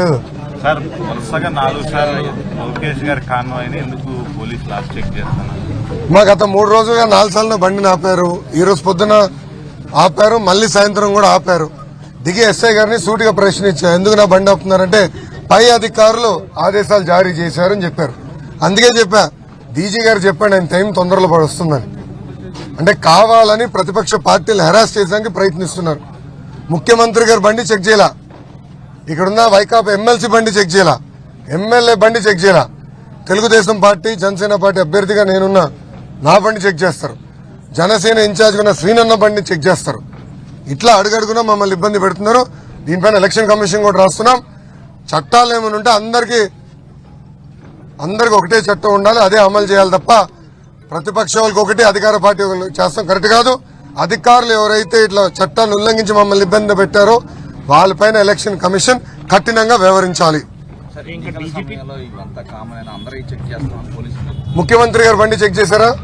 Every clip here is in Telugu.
లేదు సార్ వరుసగా నాలుగు సార్లు లోకేష్ గారి కాన్వాయ్ని ఎందుకు పోలీసులు లాస్ట్ చెక్ చేస్తున్నారు? మా గత మూడు రోజులుగా నాలుగు సార్లు బండిని ఆపారు. ఈ రోజు పొద్దున ఆపారు. మళ్ళీ సాయంత్రం కూడా ఆపారు. దిగి ఎస్ఐ గారిని సూటిగా ప్రశ్నించారు. ఎందుకు నా బండి ఆపుతున్నారంటే పై అధికారులు ఆదేశాలు జారీ చేశారని చెప్పారు. అందుకే చెప్పా డీజీ గారు చెప్పండి ఆయన టైం తొందరలో పడి వస్తుందని. అంటే కావాలని ప్రతిపక్ష పార్టీలు హెరాస్ చేయడానికి ప్రయత్నిస్తున్నారు. ముఖ్యమంత్రి గారు బండి చెక్ చేయాల. ఇక్కడున్న వైకాపా ఎమ్మెల్సీ బండి చెక్ చేయాల? ఎమ్మెల్యే బండి చెక్ చేయాల? తెలుగుదేశం పార్టీ జనసేన పార్టీ అభ్యర్థిగా నేనున్న నా బండి చెక్ చేస్తారు. జనసేన ఇన్ఛార్జ్ ఉన్న శ్రీనన్న బండి చెక్ చేస్తారు. ఇట్లా అడుగడుగునా మమ్మల్ని ఇబ్బంది పెడుతున్నారు. దీనిపైన ఎలక్షన్ కమిషన్ కూడా రాస్తున్నాం. చట్టాలు ఏమైనా ఉంటే అందరికీ అందరికి ఒకటే చట్టం ఉండాలి అదే అమలు చేయాలి తప్ప ప్రతిపక్ష వాళ్ళకి ఒకటి అధికార పార్టీ చేస్తాం. కరెక్ట్ కాదు. అధికారులు ఎవరైతే ఇట్లా చట్టాన్ని ఉల్లంఘించి మమ్మల్ని ఇబ్బంది పెట్టారో వాళ్ళపైన ఎలక్షన్ కమిషన్ కఠినంగా వ్యవహరించాలి. ముఖ్యమంత్రి గారు బండి చెక్ చేశారా?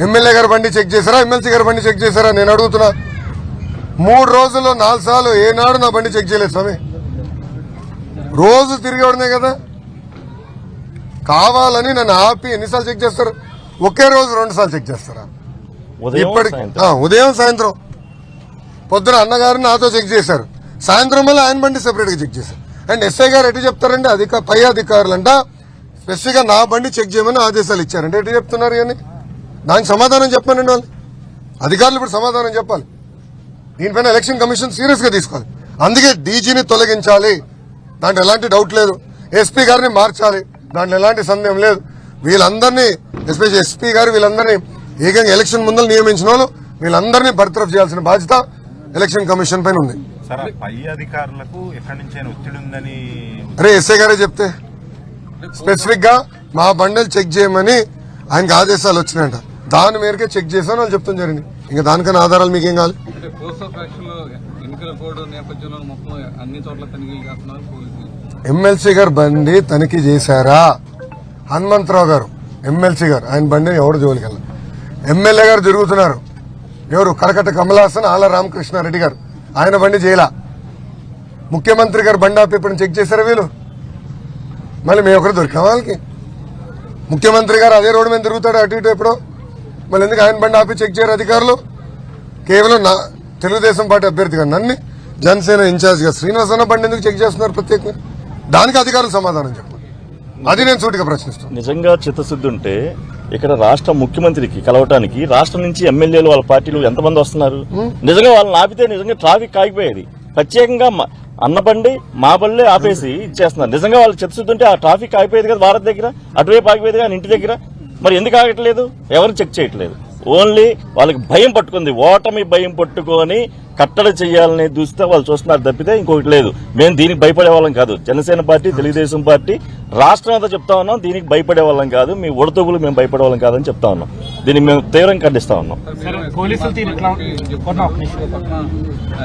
ఎమ్మెల్యే గారు బండి చెక్ చేశారా? ఎమ్మెల్సీ గారు బండి చెక్ చేశారా? నేను అడుగుతున్నా. మూడు రోజుల్లో నాలుగు సార్లు ఏనాడు నా బండి చెక్ చేయలేదు స్వామి. రోజు తిరిగేవాడనే కదా. కావాలని నన్ను ఆపి ఎన్నిసార్లు చెక్ చేస్తారు? ఒకే రోజు రెండు సార్లు చెక్ చేస్తారా? ఉదయం ఇప్పటికి సాయంత్రం. ఆ, ఉదయం సాయంత్రం. పొద్దున అన్నగారు నాతో చెక్ చేశారు. సాయంత్రం వల్ల ఆయన బండి సెపరేట్గా చెక్ చేశారు. అండ్ ఎస్ఐ గారు ఎటు చెప్తారండి అధిక పై అధికారులంట. స్పెసిఫిక్గా నా బండి చెక్ చేయమని ఆదేశాలు ఇచ్చారంటే ఎటు చెప్తున్నారు కానీ దానికి సమాధానం చెప్పానండి వాళ్ళు. అధికారులు ఇప్పుడు సమాధానం చెప్పాలి. దీనిపైన ఎలక్షన్ కమిషన్ సీరియస్గా తీసుకోవాలి. అందుకే డీజీని తొలగించాలి. దాంట్లో ఎలాంటి డౌట్ లేదు. ఎస్పీ గారిని మార్చాలి. దాంట్లో ఎలాంటి సందేహం లేదు. వీళ్ళందరినీ ఎస్పెషల్ ఎస్పీ గారు వీళ్ళందరినీ ఏకంగా ఎలక్షన్ ముందర నియమించిన వాళ్ళు వీళ్ళందరినీ బర్తరఫ్ చేయాల్సిన బాధ్యత ఎలక్షన్ కమిషన్ పైన ఉంది. సార్ ఆ పై అధికారులకు ఎక్కడి నుంచైనా ఒత్తిడి ఉందని అరే ఎస్ఐ గారే చెప్తే. స్పెసిఫిక్గా మా బండలు చెక్ చేయమని ఆయనకి ఆదేశాలు వచ్చినాయంట. దాని మేరకే చెక్ చేశాను వాళ్ళు చెప్తాం జరిగింది. ఇంకా దానికన్నా ఆధారాలు మీకేం కావాలి? ఎమ్మెల్సీ గారు బండి తనిఖీ చేశారా? హనుమంతరావు గారు ఎమ్మెల్సీ గారు. ఆయన బండిని ఎవరు జోలికి వెళ్ళారు ఎమ్మెల్యే గారు తిరుగుతున్నారు. ఎవరు? కరకట్ట కమలాసన్ ఆల రామకృష్ణారెడ్డి గారు. ఆయన బండి చేయలా ముఖ్యమంత్రి గారు బండి ఆపి ఇప్పుడు చెక్ చేశారా వీళ్ళు? మళ్ళీ మేము ఒకరు దొరికాం వాళ్ళకి? ముఖ్యమంత్రి గారు అదే రోడ్డు మీద తిరుగుతాడు అటు ఇటు ఎప్పుడో. మళ్ళీ ఎందుకు ఆయన బండి ఆపి చెక్ చేయరు అధికారులు? కేవలం నా తెలుగుదేశం పార్టీ అభ్యర్థిగా నన్ను జనసేన ఇన్ఛార్జ్గా శ్రీనివాస్ బండి ఎందుకు చెక్ చేస్తున్నారు ప్రత్యేకంగా? దానికి అధికారులు సమాధానం చెప్పారు అది నేను సూటిగా ప్రశ్నిస్తాను నిజంగా చిత్తశుద్ధి ఉంటే ఇక్కడ రాష్ట్ర ముఖ్యమంత్రికి కలవటానికి రాష్ట్రం నుంచి ఎమ్మెల్యేలు వాళ్ళ పార్టీలు ఎంతమంది వస్తున్నారు? నిజంగా వాళ్ళని ఆపితే నిజంగా ట్రాఫిక్ ఆగిపోయేది. ప్రత్యేకంగా మ- అన్న బండి మా బళ్ళే ఆపేసి ఇచ్చేస్తున్నారు. నిజంగా వాళ్ళు చిత్తశుద్ధి ఉంటే ఆ ట్రాఫిక్ ఆగిపోయేది కదా భారత్ దగ్గర? అటువైపు ఆగిపోయేది కానీ ఇంటి దగ్గర? మరి ఎందుకు ఆగట్లేదు? ఎవరు చెక్ చేయట్లేదు. ఓన్లీ వాళ్ళకి భయం పట్టుకుంది. ఓటమి భయం పట్టుకొని కట్టడి చేయాలని చూస్తే వాళ్ళు చూస్తున్నారు తప్పితే ఇంకొకటి లేదు. మేము దీనికి భయపడే వాళ్ళం కాదు. జనసేన పార్టీ తెలుగుదేశం పార్టీ రాష్ట్రం అంతా చెప్తా ఉన్నాం దీనికి భయపడే వాళ్ళం కాదు. మీ ఉడతగులు మేము భయపడే వాళ్ళం కాదని చెప్తా ఉన్నాం. దీన్ని మేము తీవ్రంగా ఖండిస్తా ఉన్నాం.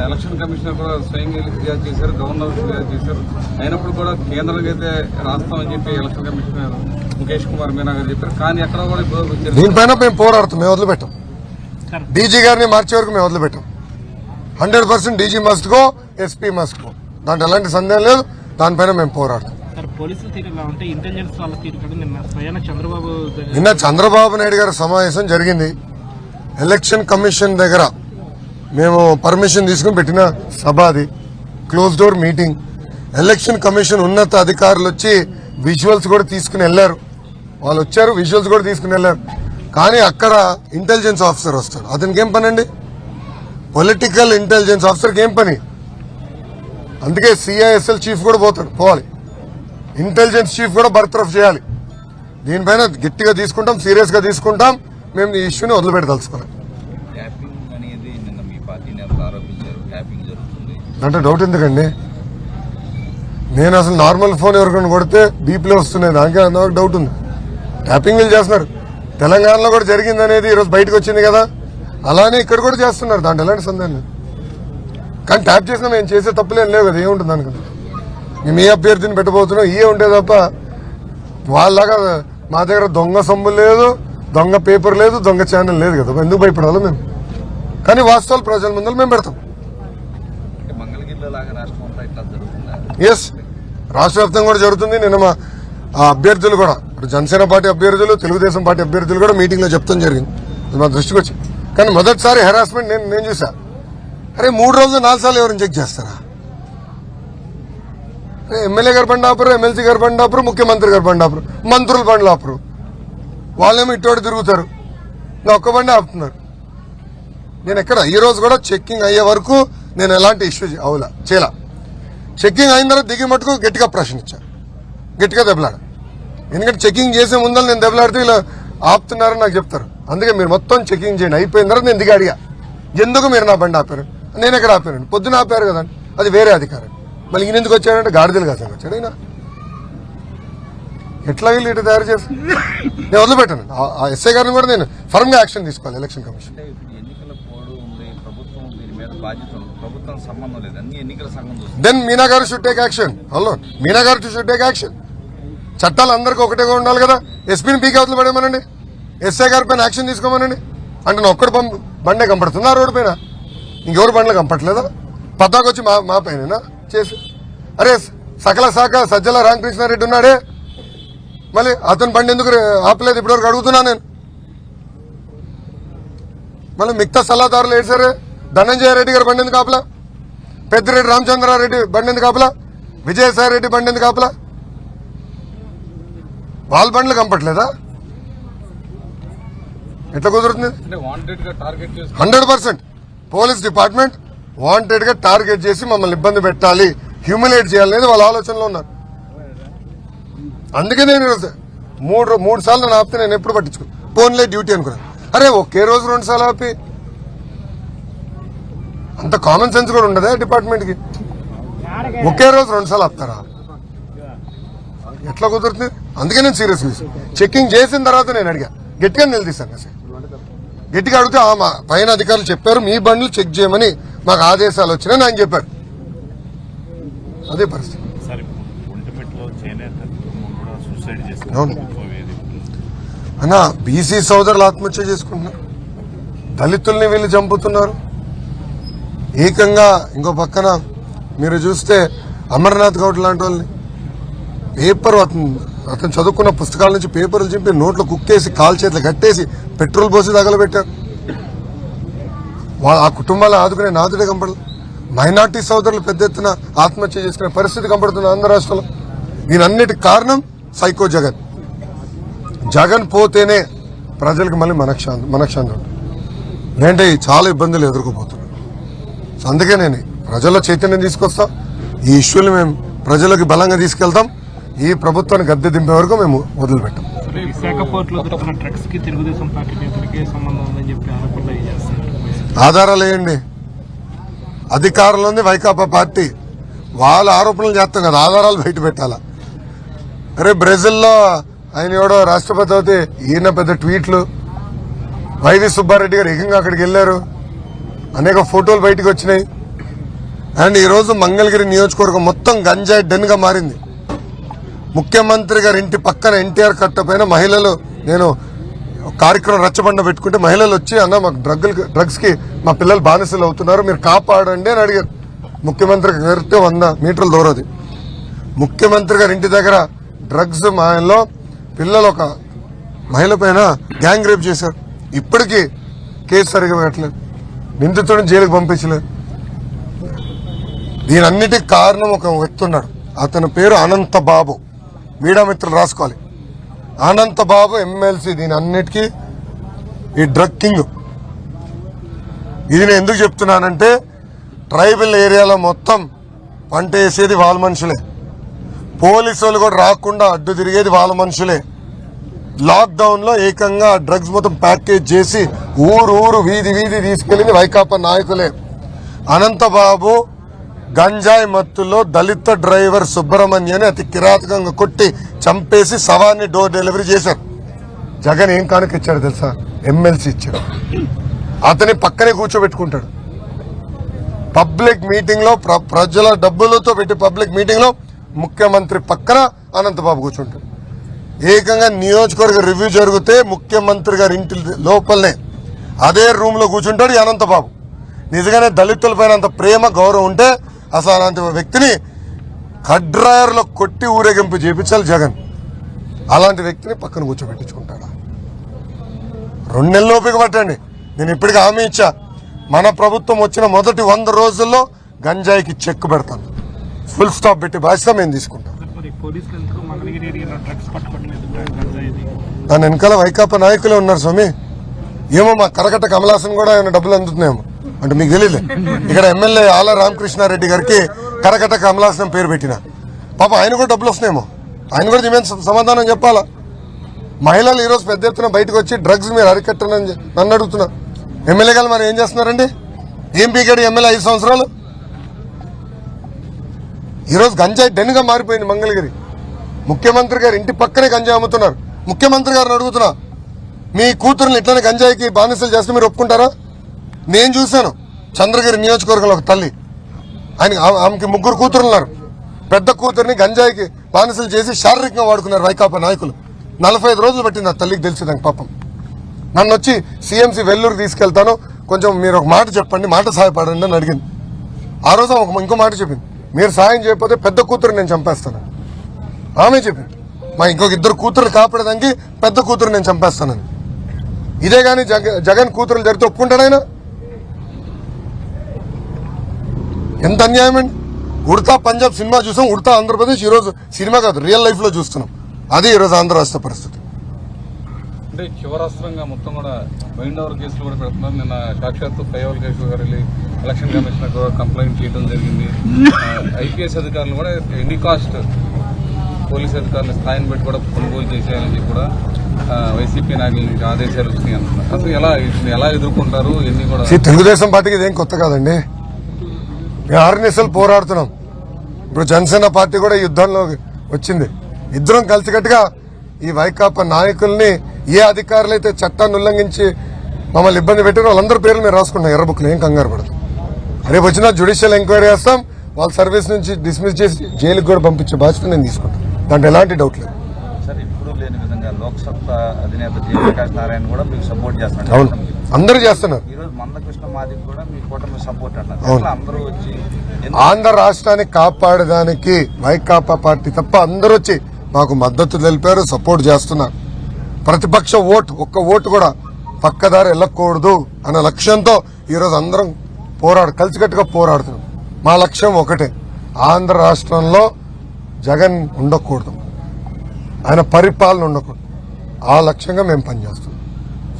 ఎలక్షన్ కమిషనర్ కూడా స్వయంగా ఫిర్యాదు చేశారు గవర్నర్ ఫిర్యాదు చేశారు. అయినప్పుడు కూడా కేంద్రానికి అయితే రాస్తామని చెప్పి ఎలక్షన్ కమిషనర్ ముఖేష్ కుమార్ మీనా గారు చెప్పారు. కానీ ఎక్కడ కూడా ఇప్పుడు జరిగిన- దీనిపైన మేము పోరాడుతాం మేము వదిలిపెట్టాం. డీజీ గారిని మార్చే వరకు మేము వదిలిపెట్టాం. Hundred percent DG must go SP must go దాంట్లో ఎలాంటి సందేహం లేదు. దానిపైన మేము పోరాడతాం. నిన్న చంద్రబాబు నాయుడు గారి సమావేశం జరిగింది. ఎలక్షన్ కమిషన్ దగ్గర మేము పర్మిషన్ తీసుకుని పెట్టిన సభ అది. Close door meeting. Election commission ఉన్నత అధికారులు వచ్చి విజువల్స్ కూడా తీసుకుని వెళ్ళారు. వాళ్ళు వచ్చారు విజువల్స్ కూడా తీసుకుని వెళ్ళారు. కానీ అక్కడ ఇంటెలిజెన్స్ ఆఫీసర్ వస్తాడు. అతనికి ఏం పని అండి పొలిటికల్ ఇంటెలిజెన్స్ ఆఫీసర్కి ఏం పని? అందుకే సిఐఎస్ఎల్ చీఫ్ కూడా పోతాడు పోవాలి. ఇంటెలిజెన్స్ చీఫ్ కూడా బర్తరఫ్ చేయాలి. దీనిపైన గట్టిగా తీసుకుంటాం సీరియస్గా తీసుకుంటాం మేము ఈ ఇష్యూని వదిలిపెట్టదలుచుకోవాలి. అంటే డౌట్ ఎందుకండి? నేను అసలు నార్మల్ ఫోన్ ఎవరికైనా కొడితే బీపీలో వస్తున్నాయి దానికే నాకు డౌట్ ఉంది. ట్యాపింగ్ వీళ్ళు చేస్తున్నారు. తెలంగాణలో కూడా జరిగింది అనేది ఈరోజు బయటకు వచ్చింది కదా. అలానే ఇక్కడ కూడా చేస్తున్నారు దాంట్లో ఎలాంటి సందేహం లేదు. కానీ ట్యాప్ చేసినా మేము చేసే తప్పులేం లేవు కదా ఏముంటుంది అనుకుంటా మేము ఏ అభ్యర్థిని పెట్టబోతున్నాం ఇయే ఉంటే తప్ప వాళ్ళలాగా మా దగ్గర దొంగ సొమ్ము లేదు దొంగ పేపర్ లేదు దొంగ ఛానల్ లేదు కదా ఎందుకు భయపడాలి మేము? కానీ వాస్తవాలు ప్రజల ముందర మేము పెడతాం. ఎస్ రాష్ట్ర వ్యాప్తంగా కూడా జరుగుతుంది. నిన్న మా అభ్యర్థులు కూడా ఇప్పుడు జనసేన పార్టీ అభ్యర్థులు తెలుగుదేశం పార్టీ అభ్యర్థులు కూడా మీటింగ్లో చెప్తాం జరిగింది. అది మా దృష్టికి వచ్చి కానీ మొదటిసారి హెరాస్మెంట్ నేను నేను చూసా. అరే మూడు రోజులు నాలుగు సార్లు ఎవరిని చెక్ చేస్తారా? అరే ఎమ్మెల్యే గారు బండి ఆపరు ఎమ్మెల్సీ గారు బండి ఆపరు ముఖ్యమంత్రి గారు బండి ఆపరు మంత్రులు బండ్లు ఆపరు వాళ్ళేమో ఇటువంటి తిరుగుతారు. నా ఒక్క బండి ఆపుతున్నారు. నేను ఎక్కడ? ఈ రోజు కూడా చెక్కింగ్ అయ్యే వరకు నేను ఎలాంటి ఇష్యూ అవులా చేయలా. చెక్కింగ్ అయిన తర్వాత దిగి మటుకు గట్టిగా ప్రశ్నించా గట్టిగా దెబ్బలాడ? ఎందుకంటే చెకింగ్ చేసే ముందర నేను దెబ్బలాడితే ఇలా ఆపుతున్నారని నాకు చెప్తారు. అందుకే మీరు మొత్తం చెకింగ్ చేయండి. అయిపోయిన తర్వాత నేను దిగి అడిగా. ఎందుకు మీరు నా బండి ఆపారు? నేను ఎక్కడ ఆపాను? పొద్దున ఆపారు కదా అది వేరే అధికారం. మళ్ళీ ఈయన ఎందుకు వచ్చాడంటే గాడిదలు కాసాను వచ్చాడు ఈయన. ఎట్లా వీళ్ళు ఇటు తయారు చేసి? నేను వదిలిపెట్టాను. ఆ- ఎస్ఐ గారిని కూడా నేను ఫర్మ్గా యాక్షన్ తీసుకోవాలి ఎలక్షన్ కమిషన్ దీని మీనా గారు should take action hello Meena గారు షుడ్ టేక్ యాక్షన్ చట్టాలు అందరికీ ఒకటేగా ఉండాలి కదా. ఎస్పీని పీకి అవతలు పడేమనండి ఎస్ఐ గారి పైన యాక్షన్ తీసుకోమనండి. అంటే నేను ఒక్కడి బండే కంపడుతుంది ఆ రోడ్డు పైన? ఇంకెవరు బండ్లు కంపట్లేదా? పద్దాకొచ్చి మా మా పైన చేసి. అరే సకల శాఖ సజ్జల రామకృష్ణారెడ్డి ఉన్నాడే. మళ్ళీ అతని బండి ఎందుకు ఆపలేదు? ఇప్పటివరకు అడుగుతున్నా నేను. మళ్ళీ మిగతా సలహాదారులు ఏడ్చారే ధనంజయ రెడ్డి గారు బండి ఎందుకు ఆపలా? పెద్దిరెడ్డి రామచంద్రారెడ్డి బండి ఎందుకు ఆపలా? విజయసాయి రెడ్డి బండి ఎందుకు ఆపలా? వాళ్ళ బండ్లు కంపట్లేదా? ఎట్లా కుదురుతుంది? Hundred percent. పోలీస్ డిపార్ట్మెంట్ వాంటెడ్గా టార్గెట్ చేసి మమ్మల్ని ఇబ్బంది పెట్టాలి హ్యూమిలేట్ చేయాలనేది వాళ్ళ ఆలోచనలో ఉన్నారు. అందుకే నేను మూడు మూడు సార్లు నన్ను ఆపితే నేను ఎప్పుడు పట్టించుకో ఫోన్లే డ్యూటీ అనుకున్నాను అరే ఒకే రోజు రెండు సార్లు ఆపి. అంత కామన్ సెన్స్ కూడా ఉండదా డిపార్ట్మెంట్కి ఒకే రోజు రెండు సార్లు ఆపుతారా? ఎట్లా కుదురుతుంది? అందుకే నేను సీరియస్ చెక్కింగ్ చేసిన. తర్వాత నేను అడిగా. గట్టిగా నిలదీశాను అసలు గట్టిగా అడిగితే ఆ మా పైన అధికారులు చెప్పారు మీ బండ్లు చెక్ చేయమని మాకు ఆదేశాలు వచ్చినాయని ఆయన చెప్పారు అదే పరిస్థితి. అవును. అన్న బీసీ సోదరులు ఆత్మహత్య చేసుకుంటున్నారు. దళితుల్ని వీళ్ళు చంపుతున్నారు. ఏకంగా ఇంకో పక్కన మీరు చూస్తే అమర్నాథ్ గౌడ్ లాంటి వాళ్ళని పేపర్ అతను చదువుకున్న పుస్తకాల నుంచి పేపర్లు చింపి నోట్లో కుక్కేసి కాల్ చేతులు కట్టేసి పెట్రోల్ పోసి తగలబెట్టారు. వాళ్ళ ఆ కుటుంబాలను ఆదుకునే నాదుడే కనపడదు మైనార్టీ సోదరులు పెద్ద ఎత్తున ఆత్మహత్య చేసుకునే పరిస్థితి కనపడుతుంది ఆంధ్ర రాష్ట్రంలో. దీనన్నిటికి కారణం సైకో జగన్. జగన్ పోతేనే ప్రజలకు మళ్ళీ మనక్షాంతి మనక్షాంతి ఉంటుంది. ఏంటంటే చాలా ఇబ్బందులు ఎదుర్కోబోతున్నారు అందుకే నేను ప్రజల్లో చైతన్యం తీసుకొస్తాం. ఈ ఇష్యూని మేము ప్రజలకు బలంగా తీసుకెళ్తాం. ఈ ప్రభుత్వాన్ని గద్దె దింపే వరకు మేము వదిలిపెట్టాం. ఆధారాలు వేయండి. అధికారంలో ఉంది వైకాపా పార్టీ. వాళ్ళ ఆరోపణలు చేస్తాం కదా ఆధారాలు బయట పెట్టాలా? అరే బ్రెజిల్లో ఆయన ఎవడో రాష్ట్రపతి అవుతే ఈయన పెద్ద ట్వీట్లు. వైవి సుబ్బారెడ్డి గారు ఏకంగా అక్కడికి వెళ్ళారు. అనేక ఫోటోలు బయటకు వచ్చినాయి. అండ్ ఈరోజు మంగళగిరి నియోజకవర్గం మొత్తం గంజాయి డెన్గా మారింది. ముఖ్యమంత్రి గారి ఇంటి పక్కన ఎన్టీఆర్ కట్ట పైన మహిళలు నేను కార్యక్రమం రచ్చబండ పెట్టుకుంటే మహిళలు వచ్చి అన్న మాకు డ్రగ్లు డ్రగ్స్కి మా పిల్లలు బానిసలు అవుతున్నారు మీరు కాపాడండి అని అడిగారు. ముఖ్యమంత్రి గారితో వంద మీటర్ల దూరది ముఖ్యమంత్రి గారి ఇంటి దగ్గర డ్రగ్స్ మాయంలో పిల్లలు ఒక మహిళ పైన గ్యాంగ్ రేప్ చేశారు. ఇప్పటికీ కేసు సరిగా పెట్టలేదు. నిందితుడిని జైలుకి పంపించలేదు. దీనన్నిటికి కారణం ఒక వ్యక్తి ఉన్నాడు. అతని పేరు అనంత బాబు. మీడియా మిత్రులు రాసుకోవాలి. అనంత బాబు ఎమ్మెల్సీ దీని అన్నిటికీ ఈ డ్రగ్ కింగ్. ఇది నేను ఎందుకు చెప్తున్నానంటే ట్రైబల్ ఏరియాలో మొత్తం పంట వేసేది వాళ్ళ మనుషులే. పోలీసు వాళ్ళు కూడా రాకుండా అడ్డు తిరిగేది వాళ్ళ మనుషులే. లాక్డౌన్లో ఏకంగా డ్రగ్స్ మొత్తం ప్యాకేజ్ చేసి ఊరు ఊరు వీధి వీధి తీసుకెళ్ళింది వైకాపా నాయకులే. అనంతబాబు గంజాయి మత్తులో దళిత డ్రైవర్ సుబ్రహ్మణ్యని అతి కిరాతకంగా కొట్టి చంపేసి శవాన్ని డోర్ డెలివరీ చేశారు. జగన్ ఏం కానుక ఇచ్చాడు తెలుసా? ఎమ్మెల్సీ ఇచ్చాడు. అతని పక్కనే కూర్చోబెట్టుకుంటాడు. పబ్లిక్ మీటింగ్లో ప్ర- ప్రజల డబ్బులతో పెట్టి పబ్లిక్ మీటింగ్లో ముఖ్యమంత్రి పక్కన అనంతబాబు కూర్చుంటాడు. ఏకంగా నియోజకవర్గ రివ్యూ జరిగితే ముఖ్యమంత్రి గారి ఇంటి లోపలనే అదే రూమ్లో కూర్చుంటాడు ఈ అనంతబాబు. నిజంగానే దళితుల పైన అంత ప్రేమ గౌరవం ఉంటే అసలు అలాంటి వ్యక్తిని కడ్రాయర్లో కొట్టి ఊరేగింపు చేపించాలి జగన్. అలాంటి వ్యక్తిని పక్కన కూర్చోబెట్టించుకుంటాడా? రెండు నెలలు ఓపిక పట్టండి. నేను ఇప్పటికి హామీ ఇచ్చా. మన ప్రభుత్వం వచ్చిన మొదటి వంద రోజుల్లో గంజాయికి చెక్ పెడతాను. ఫుల్ స్టాప్ పెట్టి బాధ్యత మేము తీసుకుంటాం. దాని వెనకాల వైకాపా నాయకులే ఉన్నారు స్వామి. ఏమో మా కరకట్ట కమలాసన్ కూడా ఆయన డబ్బులు అందుతున్నాయేమో. అంటే మీకు తెలియదు ఇక్కడ ఎమ్మెల్యే ఆల రామకృష్ణారెడ్డి గారికి కరకట కమలాసనం పేరు పెట్టిన. పాప ఆయన కూడా డబ్బులు వస్తున్నాయేమో. ఆయన కూడా మేము సమాధానం చెప్పాలా? మహిళలు ఈరోజు పెద్ద ఎత్తున బయటకు వచ్చి డ్రగ్స్ మీరు అరికట్టనని నన్ను అడుగుతున్నా. ఎమ్మెల్యే గారు మరి ఏం చేస్తున్నారండి? ఏం పీకాడు ఎమ్మెల్యే ఐదు సంవత్సరాలు? ఈరోజు గంజాయి డెన్గా మారిపోయింది మంగళగిరి. ముఖ్యమంత్రి గారు ఇంటి పక్కనే గంజాయి అమ్ముతున్నారు. ముఖ్యమంత్రి గారిని అడుగుతున్నా మీ కూతురుని ఇట్లనే గంజాయికి బానిసలు చేస్తే మీరు ఒప్పుకుంటారా? నేను చూశాను. చంద్రగిరి నియోజకవర్గంలో ఒక తల్లి. ఆయన ఆమెకి ముగ్గురు కూతురు ఉన్నారు పెద్ద కూతురిని గంజాయికి బానిసలు చేసి శారీరకంగా వాడుకున్నారు వైకాపా నాయకులు. నలభై ఐదు రోజులు పట్టింది ఆ తల్లికి తెలిసిందానికి పాపం. నన్ను వచ్చి సీఎంసీ వెల్లూరు తీసుకెళ్తాను. కొంచెం మీరు ఒక మాట చెప్పండి మాట సహాయపడండి అని అడిగింది. ఆ రోజు ఒక ఇంకో మాట చెప్పింది. మీరు సాయం చేయకపోతే పెద్ద కూతురు నేను చంపేస్తాను. ఆమె చెప్పింది. మా ఇంకొక ఇద్దరు కూతురు కాపాడడానికి పెద్ద కూతురు నేను చంపేస్తానని. ఇదే కానీ జగన్ కూతురులు జరిగితే ఒప్పుకుంటాడైనా ఎంత అన్యాయం అండి? ఉడతా పంజాబ్ సినిమా చూసాం ఉడతా ఆంధ్రప్రదేశ్ ఈరోజు సినిమా కాదు రియల్ లైఫ్లో చూస్తున్నాం. అదే ఈరోజు ఆంధ్ర రాష్ట్ర పరిస్థితి. అంటే చివరాస్త్రంగా మొత్తం కూడా మైండ్ ఓవర్ కేసులు కూడా పెడుతున్నారు నిన్న సాక్షాత్తు పైవల్ కేసు గారు వెళ్ళి ఎలక్షన్ కమిషనర్ కూడా కంప్లైంట్ చేయడం జరిగింది. ఐపీఎస్ అధికారులు కూడా ఎనీ కాస్ట్ పోలీస్ అధికారుల స్థాయిని బట్టి కూడా కొనుగోలు చేసేయాలని కూడా వైసీపీ నాయకుల నుంచి ఆదేశాలు వచ్చినాయి అంటున్నారు. అసలు ఎలా ఎలా ఎదుర్కొంటారు? ఎన్ని కూడా తెలుగుదేశం పార్టీకి ఇదేం కొత్త కాదండి. మేము ఆర్ఎన్ఎస్ఎల్ పోరాడుతున్నాం. ఇప్పుడు జనసేన పార్టీ కూడా యుద్ధంలో వచ్చింది. ఇద్దరం కలిసికట్టుగా ఈ వైకాపా నాయకుల్ని ఏ అధికారులు అయితే చట్టాన్ని ఉల్లంఘించి మమ్మల్ని ఇబ్బంది పెట్టారో వాళ్ళందరి పేర్లు మేము రాసుకుంటాం ఎర్ర బుక్లు ఏం కంగారు పడదు రేపు వచ్చిన జ్యుడిషియల్ ఎంక్వైరీ చేస్తాం. వాళ్ళ సర్వీస్ నుంచి డిస్మిస్ చేసి జైలుకి కూడా పంపించే బాధ్యత నేను తీసుకుంటాను. దాంట్లో ఎలాంటి డౌట్ లేదు. సార్ ఇప్పుడు లేని విధంగా లోక్సత్తా అధినేత జయప్రకాష్ నారాయణ కూడా మీకు సపోర్ట్ చేస్తున్నారు అందరూ చేస్తున్నారు. మందకృష్ణ కూడా మీ కూటమి సపోర్ట్ అందరూ వచ్చి ఆంధ్ర రాష్ట్రాన్ని కాపాడడానికి వైకాపా పార్టీ తప్ప అందరూ వచ్చి మాకు మద్దతు తెలిపారు సపోర్ట్ చేస్తున్నారు. ప్రతిపక్ష ఓటు ఒక్క ఓటు కూడా పక్కదారి వెళ్ళకూడదు అనే లక్ష్యంతో ఈరోజు అందరం పోరాడు కలిసికట్టుగా పోరాడుతున్నాం. మా లక్ష్యం ఒకటే ఆంధ్ర రాష్ట్రంలో జగన్ ఉండకూడదు. ఆయన పరిపాలన ఉండకూడదు. ఆ లక్ష్యంగా మేము పనిచేస్తున్నాం.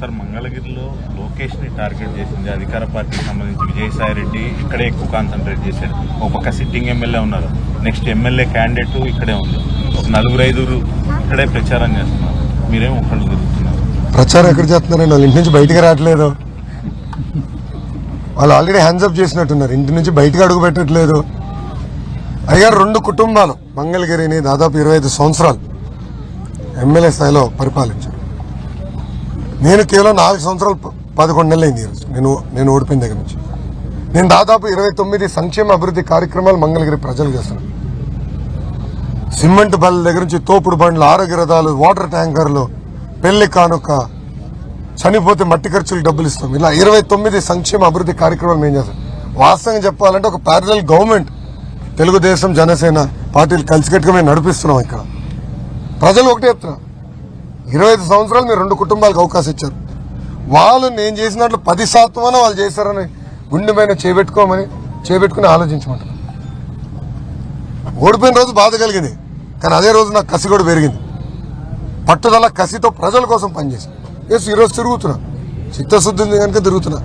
సార్ మంగళగిరిలో లోకేష్ని టార్గెట్ చేసింది అధికార పార్టీకి సంబంధించి విజయసాయి రెడ్డి. ఇక్కడే ఎక్కువ కాన్సన్ట్రేట్ చేశాడు. ఒక పక్క సిట్టింగ్ ఎమ్మెల్యే ఉన్నారు. నెక్స్ట్ ఎమ్మెల్యే క్యాండిడేట్ ఇక్కడే ఉంది. ఒక నలుగురు ఐదుగురు ఇక్కడే ప్రచారం చేస్తున్నారు. మీరేం ఒకళ్ళు తిరుగుతున్నారు? ప్రచారం ఎక్కడ చేస్తున్నారండి? వాళ్ళ ఇంటి నుంచి బయటకు రావట్లేదు. వాళ్ళు ఆల్రెడీ హ్యాండ్స్ చేసినట్టున్నారు. ఇంటి నుంచి బయటకు అడుగు పెట్టట్లేదు. అయ్యారు రెండు కుటుంబాలు మంగళగిరిని దాదాపు ఇరవై ఐదు సంవత్సరాలు ఎమ్మెల్యే స్థాయిలో పరిపాలించారు. నేను కేవలం నాలుగు సంవత్సరాలు పదకొండు నెలలు అయింది ఈరోజు నేను నేను ఓడిపోయిన దగ్గర నుంచి. నేను దాదాపు ఇరవై తొమ్మిది సంక్షేమ అభివృద్ధి కార్యక్రమాలు మంగళగిరి ప్రజలు చేస్తున్నాను సిమెంట్ బల్ల దగ్గర నుంచి తోపుడు బండ్లు ఆరోగ్య రథాలు వాటర్ ట్యాంకర్లు పెళ్ళి కానుక చనిపోతే మట్టి ఖర్చులు డబ్బులు ఇస్తాం. ఇలా ఇరవై తొమ్మిది సంక్షేమ అభివృద్ధి కార్యక్రమాలు మేము చేస్తాం. వాస్తవంగా చెప్పాలంటే ఒక ప్యారలల్ గవర్నమెంట్ తెలుగుదేశం జనసేన పార్టీలు కలిసికట్టుగా మేము నడిపిస్తున్నాం ఇక్కడ. ప్రజలు ఒకటే చెప్తున్నారు. ఇరవై ఐదు సంవత్సరాలు మీరు రెండు కుటుంబాలకు అవకాశం ఇచ్చారు. వాళ్ళు నేను చేసినట్లు పది శాతం వాళ్ళు చేశారని గుండె పైన చేపెట్టుకోమని చేపెట్టుకుని ఆలోచించమంటారు ఓడిపోయిన రోజు బాధ కలిగింది. కానీ అదే రోజు నాకు కసి కూడా పెరిగింది. పట్టుదల కసితో ప్రజల కోసం పనిచేశాను. ఎస్ ఈరోజు తిరుగుతున్నా. చిత్తశుద్ధి ఉంది కనుక తిరుగుతున్నా.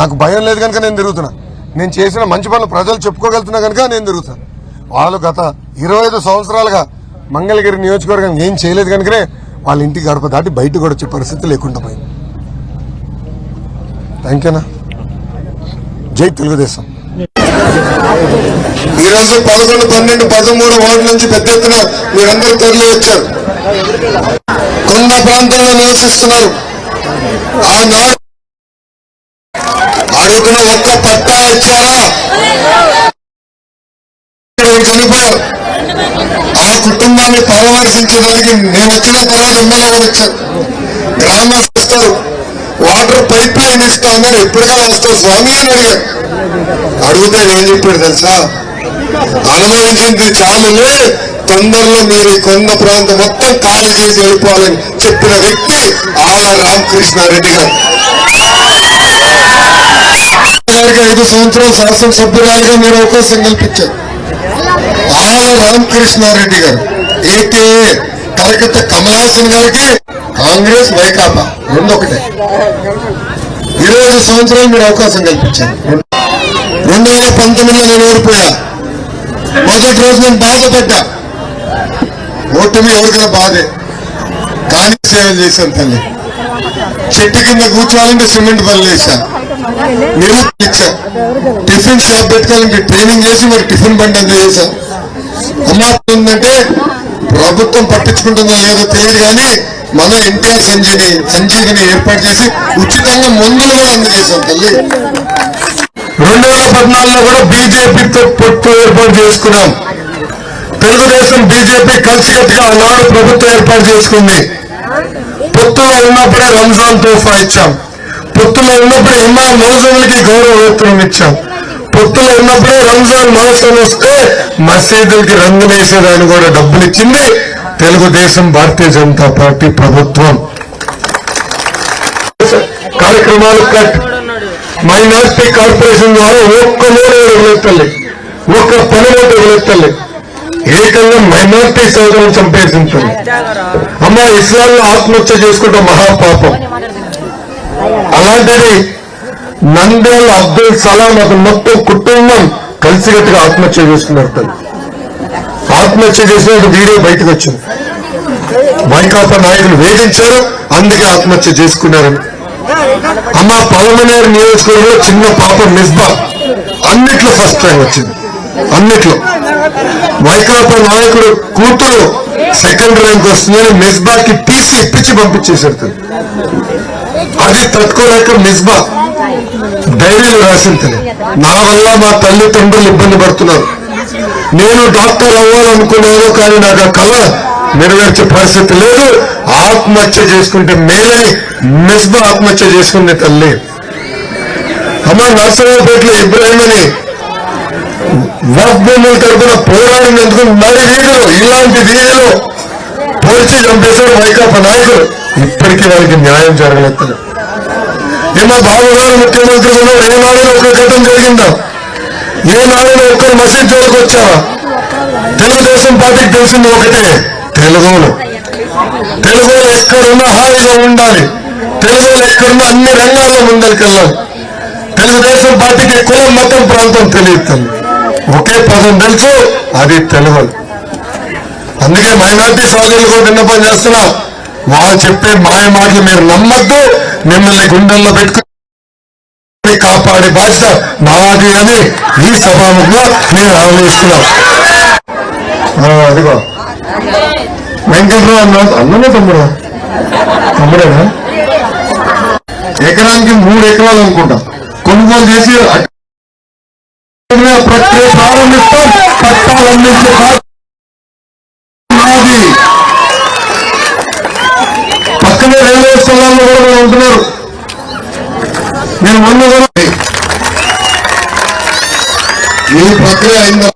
నాకు భయం లేదు కనుక నేను తిరుగుతున్నా. నేను చేసిన మంచి పనులు ప్రజలు చెప్పుకోగలుగుతున్నా కనుక నేను తిరుగుతాను వాళ్ళు గత ఇరవై ఐదు సంవత్సరాలుగా మంగళగిరి నియోజకవర్గం ఏం చేయలేదు కనుకనే వాళ్ళ ఇంటికి గడప దాటి బయట కూడా వచ్చే పరిస్థితి లేకుండా పోయింది. థ్యాంక్ యూనా జై తెలుగుదేశం. ఈరోజు పదకొండు పన్నెండు పదమూడు వార్డు నుంచి పెద్ద ఎత్తున మీరందరూ తరలి వచ్చారు. కొండ ప్రాంతంలో నివసిస్తున్నారు. ఆనాడు అడుగున ఒక్క పట్టా ఇచ్చారా చనిపోయారు ఆ కుటుంబాన్ని పరామర్శించడానికి నేను వచ్చిన తర్వాత ఎమ్మెల్యే కూడా వచ్చారు. గ్రామస్తులు వాటర్ పైప్ లైన్ అన్నారు ఎప్పటికైనా వస్తావు స్వామి అని అడిగారు. అడిగితే ఏం చెప్పాడు తెలుసా? అనుభవించింది చాలులే తొందరలో మీరు ఈ కొండ ప్రాంతం మొత్తం ఖాళీ చేసి వెళ్ళిపోవాలని చెప్పిన వ్యక్తి ఆళ్ళ రామకృష్ణారెడ్డి గారు. గారికి ఐదు సంవత్సరాలు శాసనసభ్యురాలుగా మీరు అవకాశం కల్పించారు. ఆళ్ళ రామకృష్ణారెడ్డి గారు ఏకే కలకత్త కమలాసన్ గారికి కాంగ్రెస్ వైకాపా రెండు ఒకటే ఇరవై ఐదు సంవత్సరాలు మీరు అవకాశం కల్పించారు. రెండు వేల పంతొమ్మిదిలో నేను ఓడిపోయా. మొదటి రోజు నేను బాధపడ్డా. ఓటమి ఎవరికైనా బాధే. కానీ సేవ చేశాను తల్లి. చెట్టు కింద కూర్చోవాలంటే సిమెంట్ పనులు వేసా నిరుద్యోగ టిఫిన్ షాప్ పెట్టుకోవాలంటే ట్రైనింగ్ చేసి మరి టిఫిన్ బండి అందజేశాను చేశా ప్రభుత్వం పట్టించుకుంటుందో లేదో తెలియదు కానీ మన ఎన్టీఆర్ సంజీవి సంజీవిని ఏర్పాటు చేసి ఉచితంగా మందులు కూడా అందజేశాం తల్లి. రెండు వేల పద్నాలుగులో కూడా బీజేపీతో పొత్తు ఏర్పాటు చేసుకున్నాం. తెలుగుదేశం బీజేపీ కలిసికట్టుగా ఆనాడు ప్రభుత్వం ఏర్పాటు చేసుకుంది. పొత్తులో ఉన్నప్పుడే రంజాన్ తోఫా ఇచ్చాం. పొత్తులో ఉన్నప్పుడే ఇమా మోజములకి గౌరవ వేతనం ఇచ్చాం. భక్తులు ఉన్నప్పుడే రంజాన్ మాసం వస్తే మసీదులకి రంగు వేసేదాన్ని కూడా డబ్బులు ఇచ్చింది తెలుగుదేశం భారతీయ జనతా పార్టీ ప్రభుత్వం. కార్యక్రమాలు కట్. మైనార్టీ కార్పొరేషన్ ద్వారా ఒక్క నూనె వదిలేస్తలే ఒక్క పని నోటు వదిలేస్తలే ఏకంగా మైనార్టీ సోదరులు చంపేసింది. అమ్మ ఇస్లాంలో ఆత్మహత్య చేసుకుంటే మహాపాపం. అలాంటిది నందేల్ అబ్దుల్ సలాం అతను మొత్తం కుటుంబం కలిసికట్టుగా ఆత్మహత్య చేసుకున్నారు తను. ఆత్మహత్య చేసిన ఒక వీడియో బయటకు వచ్చింది. వైకాపా నాయకులు వేధించారు అందుకే ఆత్మహత్య చేసుకున్నారని అమ్మ పలమనేరు నియోజకవర్గంలో చిన్న పాప మిస్బా అన్నిట్లో ఫస్ట్ ర్యాంక్ వచ్చింది. అన్నిట్లో. వైకాపా నాయకుడు కూతురు సెకండ్ ర్యాంక్ వస్తుందని మిస్బాకి టీసీ ఇప్పించి పంపించేశారు అది తట్టుకోలేక మిస్బా డైరీలు రాసింది నా వల్ల మా తల్లిదండ్రులు ఇబ్బంది పడుతున్నారు. నేను డాక్టర్ అవ్వాలనుకున్నాను కానీ నాకు ఆ కళ నెరవేర్చే పరిస్థితి లేదు. ఆత్మహత్య చేసుకుంటే మేలని మిస్బా ఆత్మహత్య చేసుకుంది తల్లి. అమ్మ నర్సరావుపేటలో ఇబ్రాహిం అని వఫ్ భూముల తరపున పోరాడినందుకు నడి ఇలాంటి వీధిలో పోల్చి చంపేశాడు వైకాపా నాయకుడు ఇప్పటికీ వాళ్ళకి న్యాయం జరగలేదు. ఏమో బాబు గారు ముఖ్యమంత్రి ఉన్నారు ఏ నాడైనా ఒక ఘటన జరిగిందా? ఏ నాడైనా ఒక్కరు మసీద్ జోలికి వచ్చావా? తెలుగుదేశం పార్టీకి తెలిసింది ఒకటే తెలుగులు. తెలుగులు ఎక్కడున్నా హాయిగా ఉండాలి. తెలుగులు ఎక్కడున్నా అన్ని రంగాల్లో ముందరికెళ్ళాలి. తెలుగుదేశం పార్టీకి కులం మతం ప్రాంతం తెలియదు ఒకే పదం తెలుసు అది తెలుగు. అందుకే మైనార్టీ కూడా విన్నపం చేస్తున్నా. వాళ్ళు చెప్పే మాయ మాటలు మీరు నమ్మద్దు మిమ్మల్ని గుండెల్లో పెట్టుకుని కాపాడే బాధ్యత నాది అని ఈ సభాముఖంగా నేను ఆలోచిస్తున్నాం అదిగో. వెంకటరావు అన్న అన్ననే తమ్ముడా? తమ్ముడేనా? ఎకరానికి మూడు ఎకరాలు అనుకుంటాం. కొనుగోలు చేసి ప్రక్రియ ప్రారంభిస్తాం. పట్టాలు అందించే మాది. పక్కనే రైల్వే స్థలాల్లో కూడా మనం ఉంటున్నారు. నేను మొన్న కూడా ఈ ప్రక్రియ అయిందా?